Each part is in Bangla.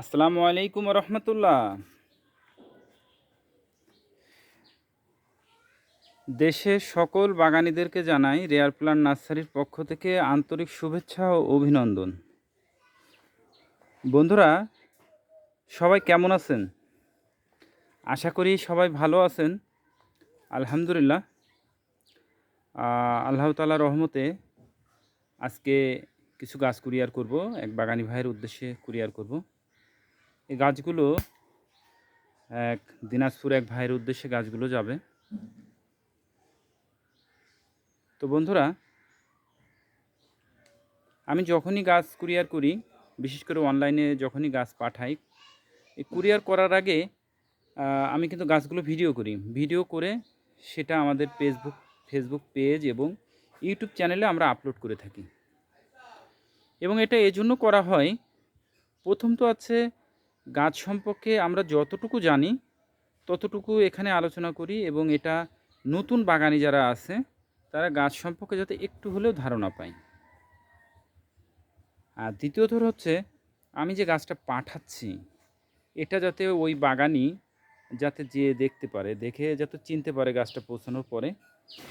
আসসালামু আলাইকুম রহমতুল্লাহ দেশের সকল বাগানীদেরকে জানাই রেয়ার প্লান্ট নার্সারির পক্ষ থেকে আন্তরিক শুভেচ্ছা ও অভিনন্দন। বন্ধুরা, সবাই কেমন আছেন? আশা করি সবাই ভালো আছেন। আলহামদুলিল্লাহ। আল্লাহ তালা রহমতে আজকে কিছু গাছ কুরিয়ার করব, এক বাগানি ভাইয়ের উদ্দেশ্যে কুরিয়ার করব। এই গাছগুলো এক দিনাজপুর এক ভাইয়ের উদ্দেশ্যে গাছগুলো যাবে। তো বন্ধুরা, আমি যখনই গাছ কুরিয়ার করি, বিশেষ করে অনলাইনে যখনই গাছ পাঠাই, এই কুরিয়ার করার আগে আমি কিন্তু গাছগুলো ভিডিও করি। ভিডিও করে সেটা আমাদের ফেসবুক ফেসবুক পেজ এবং ইউটিউব চ্যানেলে আমরা আপলোড করে থাকি। এবং এটা এজন্য করা হয়, প্রথম তো আছে গাছ সম্পর্কে আমরা যতটুকু জানি, ততটুকু এখানে আলোচনা করি এবং এটা নতুন বাগানি যারা আছে, তারা গাছ সম্পর্কে যাতে একটু হলেও ধারণা পায়। আর দ্বিতীয়ত হচ্ছে, আমি যে গাছটা পাঠাচ্ছি, এটা যাতে ওই বাগানি যাতে যে দেখতে পারে, দেখে যাতে চিনতে পারে গাছটা পৌঁছানোর পরে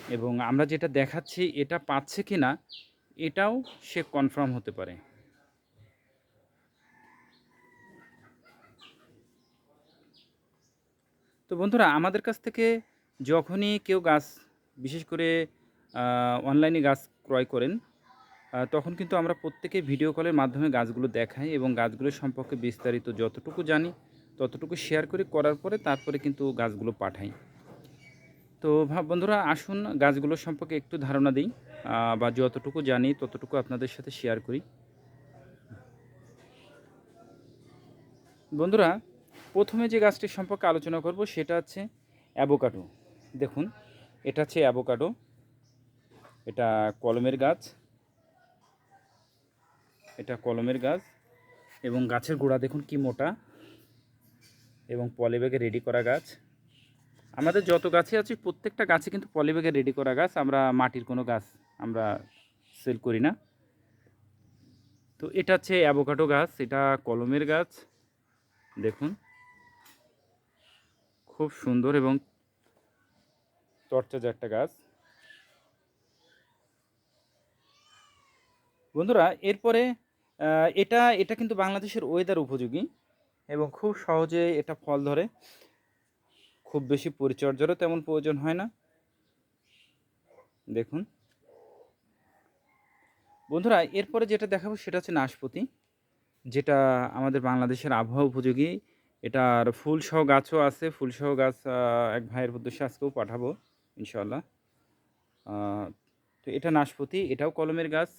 এবং আমরা যেটা দেখাচ্ছি এটা পাচ্ছে কি না এটাও সে কনফার্ম হতে পারে। তো বন্ধুরা, আমাদের কাছ থেকে যখনই কেউ গাছ, বিশেষ করে অনলাইনে গাছ ক্রয় করেন তখন কিন্তু আমরা প্রত্যেকে ভিডিও কলের মাধ্যমে গাছগুলো দেখাই এবং গাছগুলো সম্পর্কে বিস্তারিত যতটুকু জানি, ততটুকু শেয়ার করে করার পরে তারপরে কিন্তু গাছগুলো পাঠাই। তো বন্ধুরা, আসুন গাছগুলো সম্পর্কে একটু ধারণা দিই বা যতটুকু জানি ততটুকু আপনাদের সাথে শেয়ার করি। বন্ধুরা প্রথমে যে গাছটির সম্পর্কে আলোচনা করব সেটা হচ্ছে অ্যাভোকাডো। দেখুন, এটা হচ্ছে অ্যাভোকাডো। এটা কলমের গাছ। এটা কলমের গাছ। এবং গাছের গোড়া দেখুন কি মোটা। এবং পলিব্যাগে রেডি করা গাছ। আমাদের যত গাছে আছে, প্রত্যেকটা গাছে কিন্তু পলিব্যাগে রেডি করা গাছ। আমরা মাটির কোনো গাছ আমরা সেল করি না। তো এটা হচ্ছে অ্যাভোকাডো গাছ। এটা কলমের গাছ। দেখুন। খুব সুন্দর এবং তরতাজা একটা গাছ। বন্ধুরা, এরপরে এটা এটা কিন্তু বাংলাদেশের ওয়েদার উপযোগী এবং খুব সহজে এটা ফল ধরে। খুব বেশি পরিচর্যারও তেমন প্রয়োজন হয় না। দেখুন। বন্ধুরা, এরপরে যেটা দেখাবো সেটা হচ্ছে নাশপাতি, যেটা আমাদের বাংলাদেশের আবহাওয়া উপযোগী। এটার ফুল সহ গাছও আছে, ফুল সহ গাছ এক ভাইয়ের উদ্দেশ্যে আজকেও পাঠাবো ইনশাল্লাহ তো এটা নাশপাতি, এটাও কলমের গাছ,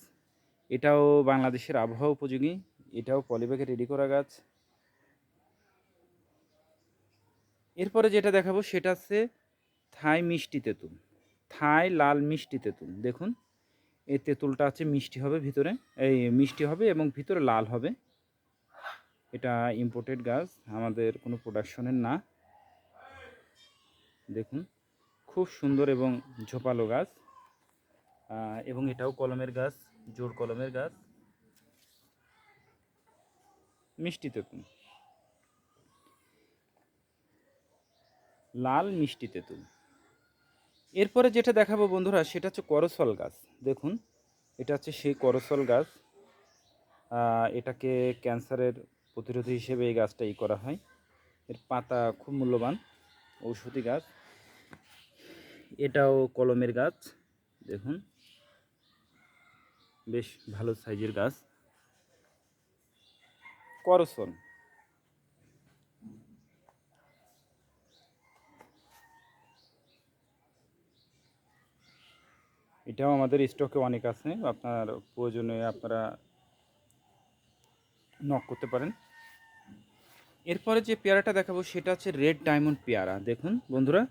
এটাও বাংলাদেশের আবহাওয়া উপযোগী, এটাও পলিব্যাগে রেডি করা গাছ। এরপরে যেটা দেখাবো সেটা হচ্ছে থাই মিষ্টি তেঁতুল, থাই লাল মিষ্টি তেঁতুল। দেখুন, এই তেঁতুলটা আছে মিষ্টি হবে ভিতরে, এই মিষ্টি হবে এবং ভিতরে লাল হবে। এটা ইম্পোর্টেড গাছ আমাদের কোনো প্রোডাকশনের না। দেখুন, খুব সুন্দর এবং ঝোপালো গাছ এবং এটাও কলমের গাছ জোর কলমের গাছ মিষ্টি তেঁতুল। লাল মিষ্টি তেঁতুল। এরপরে যেটা দেখাবো বন্ধুরা, সেটা হচ্ছে করসল গাছ দেখুন, এটা হচ্ছে সেই করসল গাছ এটাকে ক্যান্সারের প্রতিরোধী হিসেবে এই গাছটা ই করা হয়। এর পাতা খুব মূল্যবান। ঔষধি গাছ। এটাও কলমের গাছ। দেখুন। বেশ ভালো সাইজের গাছ। করসন। এটাও আমাদের স্টকে অনেক আছে। আপনার প্রয়োজনে আপনারা নক করতে পারেন। এরপরে যে পেয়ারাটা দেখাবো, সেটা হচ্ছে রেড ডায়মন্ড পেয়ারা। দেখুন, বন্ধুরা,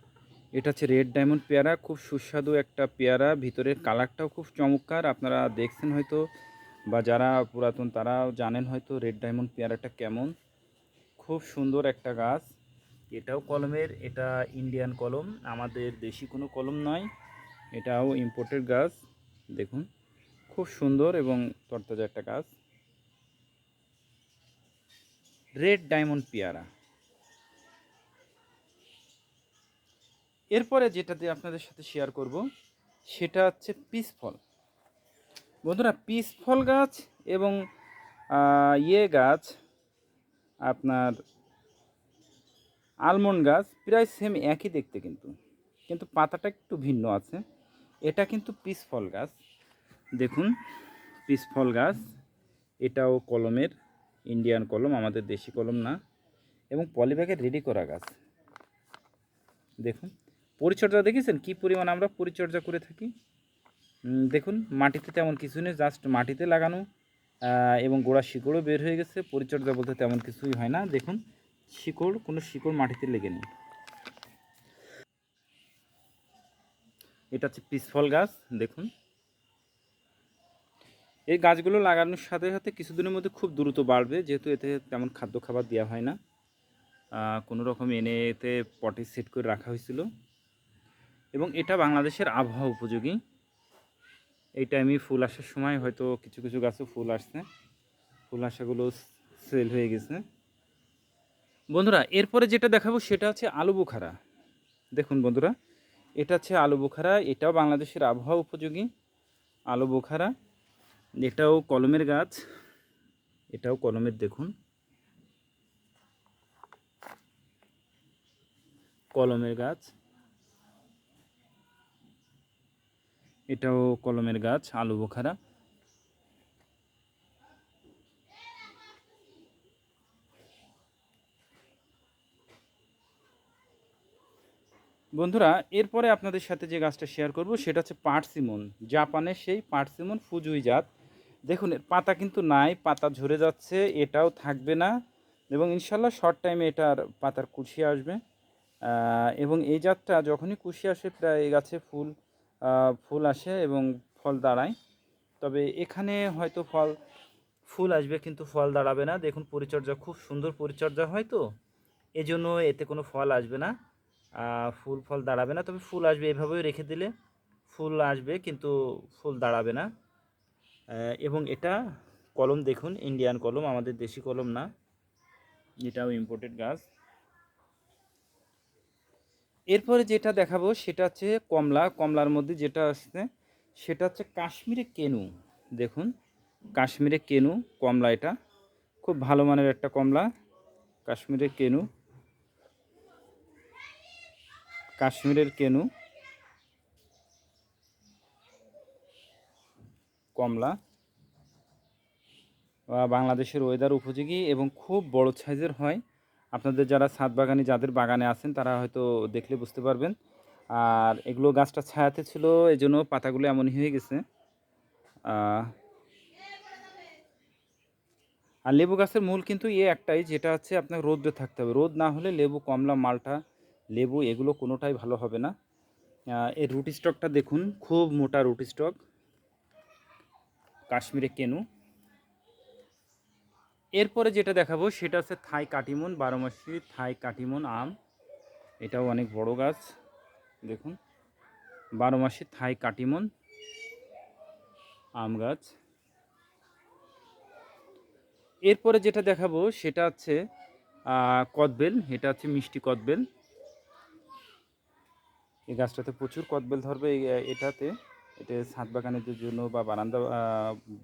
এটা হচ্ছে রেড ডায়মন্ড পেয়ারা। খুব সুস্বাদু একটা পেয়ারা। ভিতরের কালারটাও খুব চমৎকার। আপনারা দেখছেন হয়তো, বা যারা পুরাতন, তারাও জানেন হয়তো রেড ডায়মন্ড পেয়ারাটা কেমন। খুব সুন্দর একটা গাছ। এটাও কলমের, এটা ইন্ডিয়ান কলম। আমাদের দেশি কোনো কলম নয়। এটাও ইম্পোর্টেড গাছ। দেখুন, খুব সুন্দর এবং তরতাজা একটা গাছ। রেড ডায়মন্ড পেয়ারা। এরপরে যেটা দিয়ে আপনাদের সাথে শেয়ার করব, সেটা হচ্ছে পিস ফল। বন্ধুরা, পিস ফল গাছ এবং ইয়ে গাছ, আপনার আলমন্ড গাছ প্রায় সেম একই দেখতে কিন্তু। কিন্তু পাতাটা একটু ভিন্ন আছে। এটা কিন্তু পিস ফল গাছ। দেখুন, পিস ফল গাছ, এটাও কলমের। ইন্ডিয়ান কলম আমাদের দেশি কলম না। এবং পলিব্যাগে রেডি করা গাছ। দেখুন, পরিচর্যা দেখেছেন কি পরিমাণ আমরা পরিচর্যা করে থাকি? দেখুন, মাটিতে তেমন কিছু নেই জাস্ট মাটিতে লাগানো। এবং গোড়া শিকড়ও বের হয়ে গেছে। পরিচর্যা বলতে তেমন কিছুই হয় না। দেখুন, শিকড়, কোনো শিকড় মাটিতে লেগে নেই। এটা হচ্ছে পিসফল গাছ। দেখুন এই গাছগুলো লাগানোর সাথে সাথে কিছুদিনের মধ্যে খুব দ্রুত বাড়বে, যেহেতু এতে তেমন খাদ্য খাবার দেওয়া হয় না। কোনো রকম এনে এতে পটে সেট করে রাখা হয়েছিল। এবং এটা বাংলাদেশের আবহাওয়া উপযোগী। এই টাইমে ফুল আসার সময় হয়তো কিছু কিছু গাছে ফুল আসছে। ফুল আসাগুলো সেল হয়ে গেছে। বন্ধুরা, এরপরে যেটা দেখাবো সেটা হচ্ছে আলু বুখারা। দেখুন বন্ধুরা, এটা হচ্ছে আলু বুখারা, এটাও বাংলাদেশের আবহাওয়া উপযোগী। আলু বুখারা এটাও কলমের গাছ। এটাও কলমের, দেখুন। কলমের গাছ। এটাও কলমের গাছ, আলু বোখারা। বন্ধুরা, এরপরে আপনাদের সাথে যে গাছটা শেয়ার করব, সেটা হচ্ছে পার্সিমন। জাপানের সেই পার্সিমন ফুজুই জাত। দেখুন, পাতা কিন্তু নাই, পাতা ঝরে যাচ্ছে, এটাও থাকবে না এবং ইনশাল্লাহ শর্ট টাইমে এটার পাতার কুশি আসবে। এবং এই জাতটা যখনই কুশি আসে, প্রায় গাছে ফুল ফুল আসে এবং ফল দাঁড়ায়। তবে এখানে হয়তো ফল, ফুল আসবে কিন্তু ফল দাঁড়াবে না। দেখুন, পরিচর্যা খুব সুন্দর পরিচর্যা হয় তো। এজন্য এতে কোনো ফল আসবে না। ফুল, ফল দাঁড়াবে না। তবে ফুল আসবে এভাবেই রেখে দিলে ফুল আসবে কিন্তু ফুল দাঁড়াবে না। এবং এটা কলম দেখুন ইন্ডিয়ান কলম, আমাদের দেশি কলম না। এটাও ইম্পোর্টেড গাছ এরপরে যেটা দেখাবো, সেটা হচ্ছে কমলা। কমলার মধ্যে যেটা আসছে, সেটা হচ্ছে কাশ্মীরে কেনু। দেখুন, কাশ্মীরে কেনু কমলা এটা। খুব ভালো মানের একটা কমলা, কাশ্মীরের কেনু। কাশ্মীরের কেনু। কমলা। বাংলাদেশের ওয়েদার উপযোগী এবং খুব বড় সাইজের হয়। আপনাদের যারা ছাদ বাগানি যাদের বাগানে আছেন, তারা হয়তো দেখলে বুঝতে পারবেন। আর এগুলো গাছটা ছায়াতে ছিল এই জন্য পাতাগুলো এমনই হয়ে গেছে। আর লেবু গাছের মূল কিন্তু এ একটাই, যেটা হচ্ছে আপনার রোদে থাকতে হবে। রোদ না হলে লেবু, কমলা, মালটা, লেবু, এগুলো কোনোটাই ভালো হবে না। এর রুটি স্টকটা দেখুন, খুব মোটা রুট স্টক কাশ্মীরে কেনু। এরপরে যেটা দেখাবো, সেটা হচ্ছে থাই কাটিমন, বারো মাসি থাই কাটিমন আম। এটাও অনেক বড় গাছ, দেখুন। বারো মাসি থাই কাটিমন আম গাছ। এরপরে যেটা দেখাবো, সেটা হচ্ছে কদবেল, এটা হচ্ছে মিষ্টি কদবেল। এই গাছটাতে প্রচুর কদবেল ধরবে এটাতে। এটা ছাদ বাগানীদের জন্য বা বারান্দা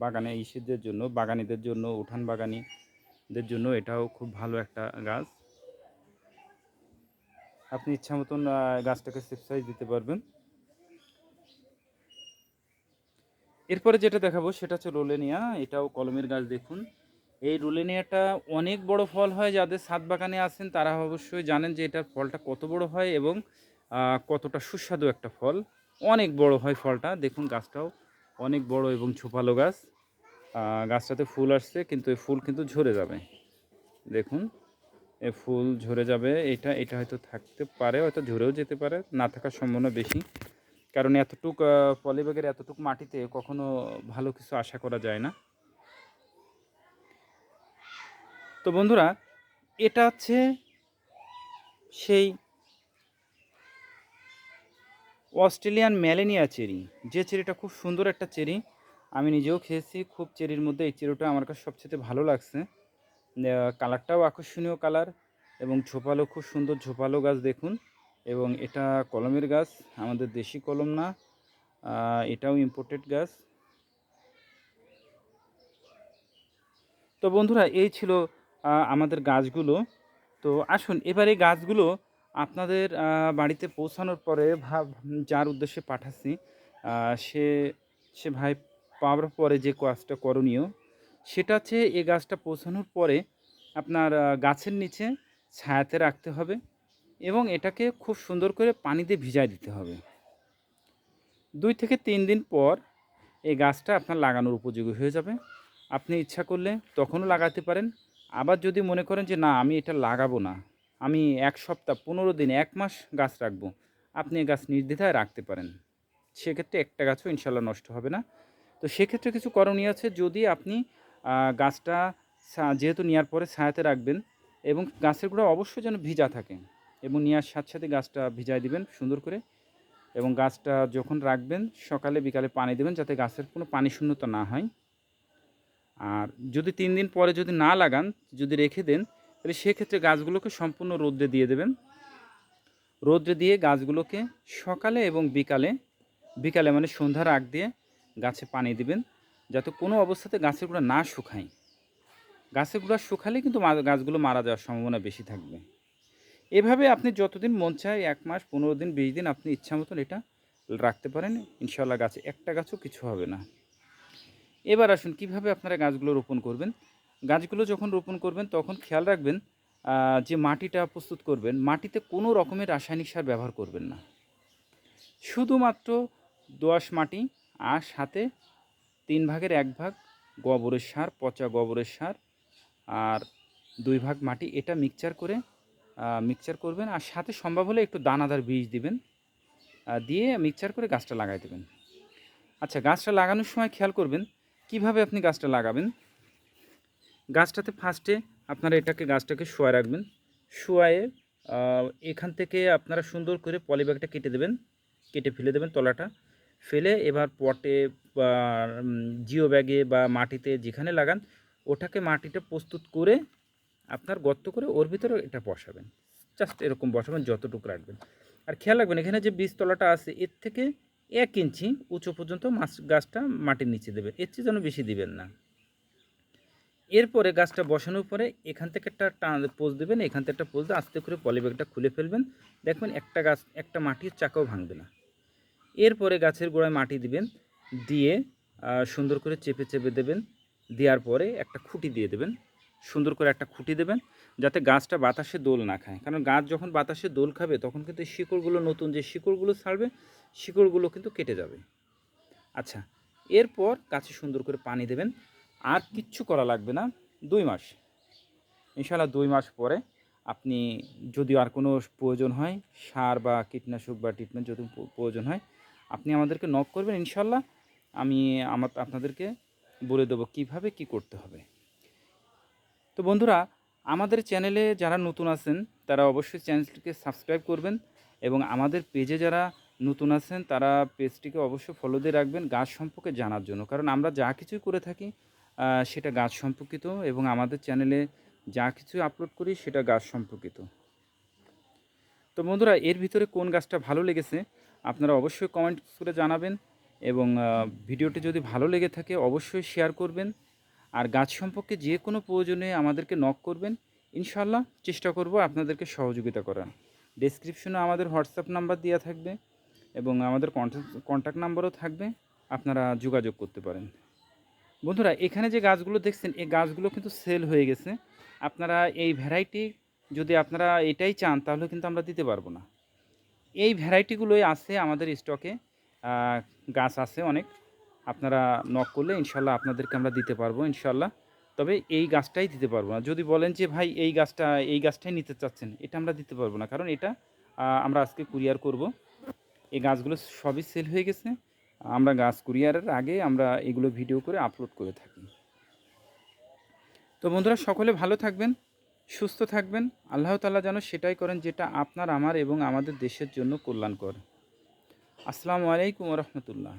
বাগানে ইসেদের জন্য, বাগানিদের জন্য, উঠান বাগানিদের জন্য এটাও খুব ভালো একটা গাছ। আপনি ইচ্ছা মতন গাছটাকে সেফ সাইজ দিতে পারবেন। এরপরে যেটা দেখাবো সেটা হচ্ছে রোলেনিয়া। এটাও কলমের গাছ দেখুন। এই রোলেনিয়াটা অনেক বড় ফল হয় যাদের ছাদ বাগানে আছেন, তারা অবশ্যই জানেন যে এটার ফলটা কত বড় হয় এবং কতটা সুস্বাদু একটা ফল। অনেক বড় হয় ফলটা। দেখুন গাছটাও অনেক বড় এবং ছোপালো গাছ। গাছটাতে ফুল আসছে, কিন্তু এই ফুল কিন্তু ঝরে যাবে। দেখুন, এ ফুল ঝরে যাবে। এটা এটা হয়তো থাকতে পারে, হয়তো ঝরেও যেতে পারে, না থাকার সম্ভাবনা বেশি। কারণ এতটুক পলিব্যাগের এতটুক মাটিতে কখনো ভালো কিছু আশা করা যায় না। তো বন্ধুরা, এটা হচ্ছে সেই অস্ট্রেলিয়ান ম্যালেনিয়া চেরি। যে চেরিটা খুব সুন্দর একটা চেরি, আমি নিজেও খেয়েছি, খুব চেরির মধ্যে এই চেরিটা আমার কাছে সবচেয়ে ভালো লাগছে। কালারটাও আকর্ষণীয় কালার এবং ঝোপালো, খুব সুন্দর ঝোপালো গাছ দেখুন এবং এটা কলমের গাছ, আমাদের দেশি কলম না এটাও ইম্পোর্টেড গাছ। তো বন্ধুরা, এই ছিল আমাদের গাছগুলো। তো আসুন, এবার এই গাছগুলো আপনাদের বাড়িতে পৌঁছানোর পরে ভাব, যার উদ্দেশ্যে পাঠাচ্ছি সে সে ভাই পাওয়ার পরে যে কাজটা করণীয়, সেটা হচ্ছে এ গাছটা পৌঁছানোর পরে আপনার গাছের নিচে ছায়াতে রাখতে হবে এবং এটাকে খুব সুন্দর করে পানি দিয়ে ভিজায় দিতে হবে। দুই থেকে তিন দিন পর এই গাছটা আপনার লাগানোর উপযোগী হয়ে যাবে। আপনি ইচ্ছা করলে তখনও লাগাতে পারেন। আবার যদি মনে করেন যে, না, আমি এটা লাগাবো না। আমি এক সপ্তাহ, পনেরো দিন, এক মাস গাছ রাখব। আপনি গাছ নির্দ্বিধায় রাখতে পারেন। সেক্ষেত্রে একটা গাছও ইনশাল্লাহ নষ্ট হবে না। তো সেক্ষেত্রে কিছু করণীয় আছে। যদি আপনি গাছটা যেহেতু নেওয়ার পরে ছায়াতে রাখবেন এবং গাছের গোড়া অবশ্যই যেন ভিজা থাকে এবং নেওয়ার সাথে সাথে গাছটা ভিজায় দিবেন সুন্দর করে এবং গাছটা যখন রাখবেন, সকালে বিকালে পানি দেবেন যাতে গাছের কোনো পানি শূন্যতা না হয়। আর যদি তিন দিন পরে যদি না লাগান, যদি রেখে দেন তাহলে সেক্ষেত্রে গাছগুলোকে সম্পূর্ণ রোদ্রে দিয়ে দেবেন। রোদ্রে দিয়ে গাছগুলোকে সকালে এবং বিকালে বিকালে মানে সন্ধ্যার আগ দিয়ে গাছে পানি দিবেন, যাতে কোনো অবস্থাতে গাছের গোড়া না শুকায়। গাছের গোড়া শুকালে কিন্তু গাছগুলো মারা যাওয়ার সম্ভাবনা বেশি থাকবে। এভাবে আপনি যতদিন মন চায় এক মাস, পনেরো দিন, বিশ দিন আপনি ইচ্ছা মতন এটা রাখতে পারেন। ইনশাল্লাহ গাছে একটা গাছও কিছু হবে না। এবার আসুন, কীভাবে আপনারা গাছগুলো রোপণ করবেন? গাছগুলো যখন রোপণ করবেন, তখন খেয়াল রাখবেন যে মাটিটা প্রস্তুত করবেন, মাটিতে কোনো রকমের রাসায়নিক সার ব্যবহার করবেন না। শুধুমাত্র দোআঁশ মাটি আর সাথে তিন ভাগের এক ভাগ গোবরের সার, পচা গোবরের সার আর দুই ভাগ মাটি, এটা মিক্সচার করে মিক্সচার করবেন আর সাথে সম্ভব হলে একটু দানাদার বীজ দিবেন দিয়ে মিক্সচার করে গাছটা লাগাই দেবেন। আচ্ছা গাছটা লাগানোর সময় খেয়াল করবেন, কীভাবে আপনি গাছটা লাগাবেন? গাছটাতে ফার্স্টে আপনারা এটাকে, গাছটাকে শোয়া রাখবেন। শোয়ায়ে এখান থেকে আপনারা সুন্দর করে পলিব্যাগটা কেটে দেবেন। কেটে ফেলে দেবেন তলাটা। ফেলে এবার পটে বা জিও ব্যাগে বা মাটিতে যেখানে লাগান, ওটাকে মাটিটা প্রস্তুত করে আপনার গর্ত করে ওর ভিতরে এটা বসাবেন। জাস্ট এরকম বসাবেন, যতটুকু রাখবেন। আর খেয়াল রাখবেন, এখানে যে বীজতলাটা আছে, এর থেকে এক ইঞ্চি উঁচু পর্যন্ত মাছ, গাছটা মাটির নিচে দেবেন। এর চেয়ে যেন বেশি দিবেন না। এরপরে গাছটা বসানোর পরে এখান থেকে একটা টান পোজ দেবেন, এখান থেকে একটা পোজ দিয়ে আস্তে করে পলিব্যাগটা খুলে ফেলবেন। দেখবেন একটা গাছ, একটা মাটির চাকাও ভাঙবে না। এরপরে গাছের গোড়ায় মাটি দিবেন, দিয়ে সুন্দর করে চেপে চেপে দেবেন। দেওয়ার পরে একটা খুঁটি দিয়ে দেবেন, সুন্দর করে একটা খুঁটি দেবেন, যাতে গাছটা বাতাসে দোল না খায়। কারণ গাছ যখন বাতাসে দোল খাবে, তখন কিন্তু শিকড়গুলো নতুন যে শিকড়গুলো ছাড়বে, শিকড়গুলো কিন্তু কেটে যাবে। আচ্ছা এরপর গাছে সুন্দর করে পানি দেবেন। আর কিচ্ছু করা লাগবে না। দুই মাস। ইনশাল্লাহ দুই মাস পরে আপনি যদি আর কোনো প্রয়োজন হয়, সার বা কীটনাশক বা ট্রিটমেন্ট যদি প্রয়োজন হয়, আপনি আমাদেরকে নক করবেন। ইনশাল্লাহ আমি আমার আপনাদেরকে বলে দেবো কীভাবে কি করতে হবে। তো বন্ধুরা, আমাদের চ্যানেলে যারা নতুন আছেন, তারা অবশ্যই চ্যানেলটিকে সাবস্ক্রাইব করবেন এবং আমাদের পেজে যারা নতুন আছেন, তারা পেজটিকে অবশ্যই ফলো দিয়ে রাখবেন গাছ সম্পর্কে জানার জন্য। কারণ আমরা যা কিছুই করে থাকি সেটা গাছ সম্পর্কিত এবং আমাদের চ্যানেলে যা কিছু আপলোড করি সেটা গাছ সম্পর্কিত। তো বন্ধুরা, এর ভিতরে কোন গাছটা ভালো লেগেছে আপনারা অবশ্যই কমেন্ট করে জানাবেন এবং ভিডিওটি যদি ভালো লেগে থাকে অবশ্যই শেয়ার করবেন আর গাছ সম্পর্কে যে কোনো প্রয়োজনে আমাদেরকে নক করবেন। ইনশাল্লাহ চেষ্টা করব আপনাদেরকে সহযোগিতা করার। ডেসক্রিপশনে আমাদের হোয়াটসঅ্যাপ নাম্বার দেওয়া থাকবে এবং আমাদের কন্ট্যাক্ট নাম্বারও থাকবে। আপনারা যোগাযোগ করতে পারেন। বন্ধুরা, এখানে যে গাছগুলো দেখছেন, এই গাছগুলো কিন্তু সেল হয়ে গেছে। আপনারা এই ভ্যারাইটি যদি আপনারা এটাই চান, তাহলে কিন্তু আমরা দিতে পারব না। এই ভ্যারাইটিগুলোই আছে আমাদের স্টকে গাছ আছে অনেক। আপনারা নক করলে ইনশাল্লাহ আপনাদেরকে আমরা দিতে পারব, ইনশাল্লাহ। তবে এই গাছটাই দিতে পারব না। যদি বলেন যে, ভাই, এই গাছটা, এই গাছটাই নিতে চাচ্ছেন, এটা আমরা দিতে পারব না। কারণ এটা আমরা আজকে কুরিয়ার করব। এই গাছগুলো সবই সেল হয়ে গেছে। আমরা গাছ কুরিয়ারের আগে আমরা এগুলো ভিডিও করে আপলোড করে থাকি। তো বন্ধুরা, সকলে ভালো থাকবেন, সুস্থ থাকবেন। আল্লাহ তালা যেন সেটাই করেন যেটা আপনার, আমার এবং আমাদের দেশের জন্য কল্যাণকর। আসসালামু আলাইকুম রহমতুল্লাহ।